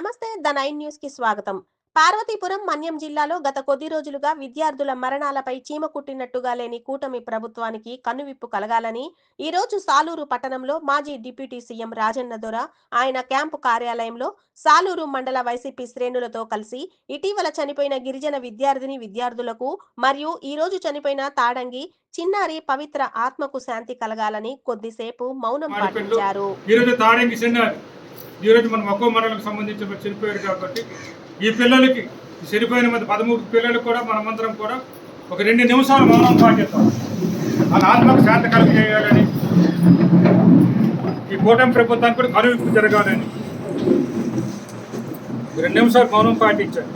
నమస్తే the nine న్యూస్కి స్వాగతం. పార్వతీపురం మన్యం జిల్లాలో గత కొద్ది రోజులుగా విద్యార్థుల మరణాలపై చీమ కుట్టినట్టుగా లేని కూటమి ప్రభుత్వానికి కనువిప్పు కలగాలని ఈ రోజు సాలూరు పట్టణంలో మాజీ డిప్యూటీ సీఎం రాజన్న దొర ఆయన క్యాంపు కార్యాలయంలో సాలూరు మండల వైసీపీ శ్రేణులతో కలిసి ఇటీవల చనిపోయిన గిరిజన విద్యార్థిని విద్యార్థులకు మరియు ఈ రోజు చనిపోయిన తాడంగి చిన్నారి పవిత్ర ఆత్మకు శాంతి కలగాలని కొద్దిసేపు మౌనం పాటించారు. ఈరోజు మన మక్కువ మండలకు సంబంధించిన చనిపోయారు కాబట్టి ఈ పిల్లలకి చనిపోయిన మంది పదమూడు పిల్లలకు కూడా మనమందరం కూడా ఒక రెండు నిమిషాలు మౌనం పాటిస్తాం వాళ్ళ ఆత్మకు శాంతి కలిగజేయాలని ఈ కూటమి ప్రభుత్వానికి కూడా కనువిప్పు జరగాలని. రెండు నిమిషాలు మౌనం పాటించారు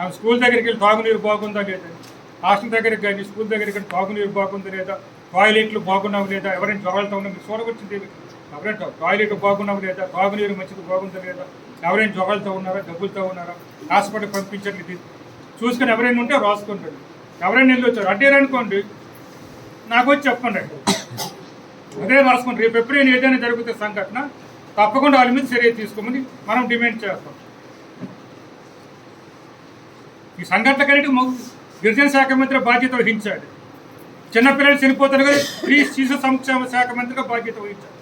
ఆమె స్కూల్ దగ్గరికి వెళ్ళి తాగునీరు బాగుందా లేదా? హాస్టల్ దగ్గరికి కానీ స్కూల్ దగ్గరికి కానీ తాగునీరు బాగుందా లేదా? టాయిలెట్లు బాగున్నావు లేదా? ఎవరైనా జ్వరాలతో ఉన్నా మీరు చూడవచ్చింది ఎవరైనా టాయిలెట్ బాగున్నావు లేదా తాగునీరు మంచిది బాగుందా లేదా ఎవరైనా జ్వరాలతో ఉన్నారా డబ్బులతో ఉన్నారా హాస్పిటల్ పంపించండి ఇది చూసుకొని ఎవరైనా ఉంటే రాసుకుంటాడు ఎవరైనా వెళ్ళి వచ్చారు. అడ్డేరు అనుకోండి నాకు వచ్చి చెప్పండి అదే రాసుకోండి రేపు ఎప్పుడైనా ఏదైనా జరిగితే సంఘటన తప్పకుండా వాళ్ళ మీద చర్య తీసుకోమని మనం డిమాండ్ చేస్తాం. ఈ సంఘటన కలిగి గిరిజన శాఖ మంత్రి బాధ్యత వహించాడు చిన్నపిల్లలు చనిపోతారు కదా స్త్రీ శిశు సంక్షేమ శాఖ మంత్రిగా బాధ్యత వహించాడు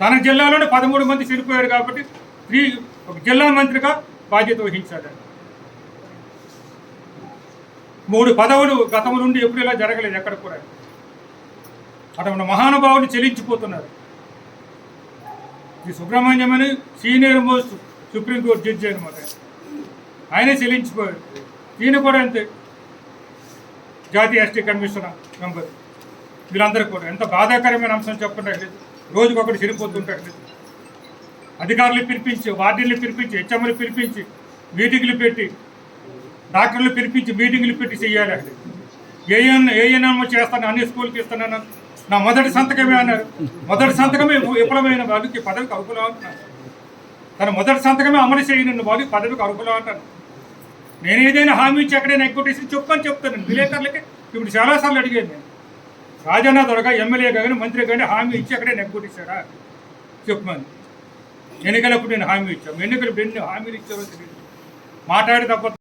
తన జిల్లాలోనే పదమూడు మంది చనిపోయారు కాబట్టి త్రీ ఒక జిల్లా మంత్రిగా బాధ్యత వహించాడు. మూడు పదవులు గతం నుండి ఎప్పుడు ఇలా జరగలేదు ఎక్కడ కూడా. అటువంటి మహానుభావులు చెల్లించిపోతున్నారు ఈ సుబ్రహ్మణ్యం అని సీనియర్ మోస్ట్ సుప్రీంకోర్టు జడ్జి అనమాట ఆయనే చెల్లించిపోయారు ఈయన కూడా అంతే. జాతీయ ఎస్టీ కమిషనర్ మెంబర్. వీళ్ళందరూ కూడా. ఎంత బాధాకరమైన అంశం చెప్పండి రోజుకొకటి చెడిపోతుంటాడు అధికారులు పిలిపించి వార్డీలు పిలిపించి హెచ్ఎంలు పిలిపించి మీటింగ్లు పెట్టి డాక్టర్లు పిలిపించి మీటింగ్లు పెట్టి చెయ్యాలి. ఏఎన్ ఏఎన్ఎం చేస్తాను అన్ని స్కూల్కి ఇస్తున్నాను. నా మొదటి సంతకమే అన్నారు. మొదటి సంతకమే విఫలమైన వాళ్ళకి పదవికి అర్హులు అంటున్నాను తన మొదటి సంతకమే అమలు చేయనున్న వాళ్ళకి పదవికి అర్హులు అంటాను నేను ఏదైనా హామీ ఇచ్చి ఎక్కడైనా ఎగ్గొట్టేసి చెప్పని చెప్తాను. విలేకరులకి ఇప్పుడు చాలాసార్లు అడిగాను నేను. రాజన్న దొరక ఎమ్మెల్యే కానీ మంత్రి కానీ హామీ ఇచ్చి అక్కడే నెగ్గొట్టేశారా చెప్పమని ఎన్నికలప్పుడు నేను హామీ ఇచ్చాము ఎన్నికలు ఎన్ని హామీలు ఇచ్చారో తెలియదు మాట్లాడి తప్ప